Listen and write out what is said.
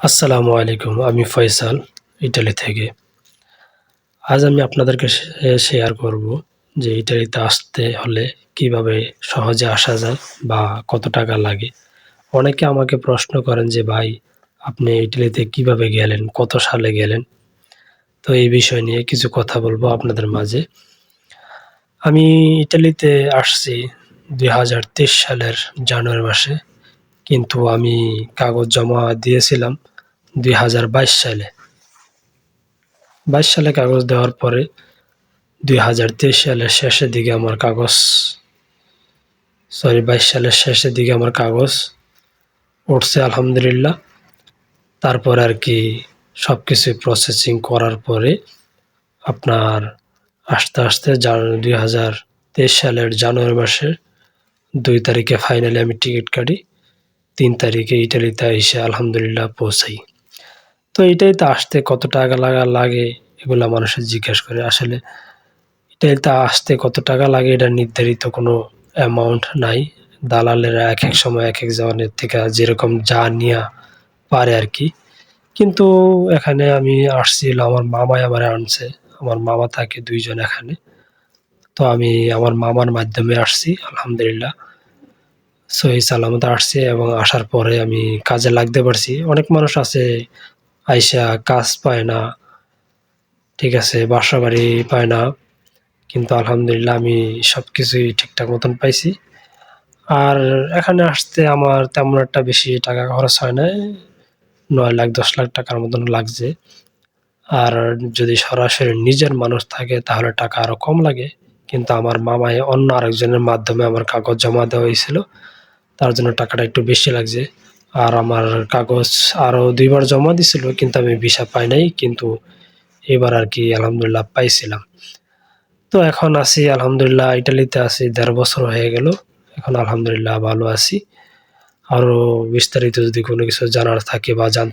আসসালামু আলাইকুম, আমি ফয়সাল ইটালি থেকে। আজ আমি আপনাদেরকে শেয়ার করব যে ইটালিতে আসতে হলে কীভাবে সহজে আসা যায় বা কত টাকা লাগে। অনেকে আমাকে প্রশ্ন করেন যে, ভাই, আপনি ইটালিতে কীভাবে গেলেন? কত সালে গেলেন? তো এই বিষয় নিয়ে কিছু কথা বলব আপনাদের মাঝে। আমি ইটালিতে আসছি দুই হাজার তেইশ সালের জানুয়ারি মাসে। কিন্তু আমি কাগজ জমা দিয়েছিলাম দুই হাজার বাইশ সালে। বাইশ সালে কাগজ দেওয়ার পরে দুই হাজার তেইশ সালের শেষের দিকে আমার কাগজ, সরি, বাইশ সালের শেষের দিকে আমার কাগজ উঠছে আলহামদুলিল্লাহ। তারপর আর কি সব কিছু প্রসেসিং করার পরে আপনার আস্তে আস্তে দুই হাজার তেইশ সালের জানুয়ারি মাসের দুই তারিখে ফাইনালি আমি টিকিট কাটি। তিন তারিখে ইটালিতে এসে আলহামদুলিল্লাহ পৌঁছাই। তো ইটালিতে আসতে কত টাকা লাগা লাগে এগুলো মানুষের জিজ্ঞেস করে। আসলে ইটালিতে আসতে কত টাকা লাগে এটা নির্ধারিত কোনো অ্যামাউন্ট নাই। দালালেরা এক এক সময় এক এক জনের থেকে যেরকম যা নেওয়া পারে আর কি কিন্তু এখানে আমি আসছিল আমার মামাই আমার আনছে। আমার মামা থাকে দুইজন এখানে। তো আমি আমার মামার মাধ্যমে আসছি, আলহামদুলিল্লাহ। সহি সালামত আসছে এবং আসার পরে আমি কাজে লাগতে পারছি। অনেক মানুষ আছে, আইসা কাজ পায় না, ঠিক আছে বাসা বাড়ি পায় না, কিন্তু আলহামদুলিল্লাহ আমি সব কিছুই ঠিকঠাক মতন পাইছি। আর এখানে আসতে আমার তেমন একটা বেশি টাকা খরচ হয় না নয় লাখ, দশ লাখ টাকার মতন লাগছে। আর যদি সরাসরি নিজের মানুষ থাকে তাহলে টাকা আরও কম লাগে, কিন্তু আমার মামায় অন্য আরেকজনের মাধ্যমে আমার কাগজ জমা দেওয়া হয়েছিল। তার জন্য টাকাটা একটু বেশি লাগছে। আর আমার কাগজ আরও দুইবার জমা দিছিল, কিন্তু আমি ভিসা পাই নাই, কিন্তু এবার আর কি আলহামদুলিল্লাহ পাইছিলাম। তো এখন আছি, আলহামদুলিল্লাহ, ইটালিতে আছি, দেড় বছর হয়ে গেল। এখন আলহামদুলিল্লাহ ভালো আছি। আরও বিস্তারিত যদি কোনো কিছু জানার থাকে বা জান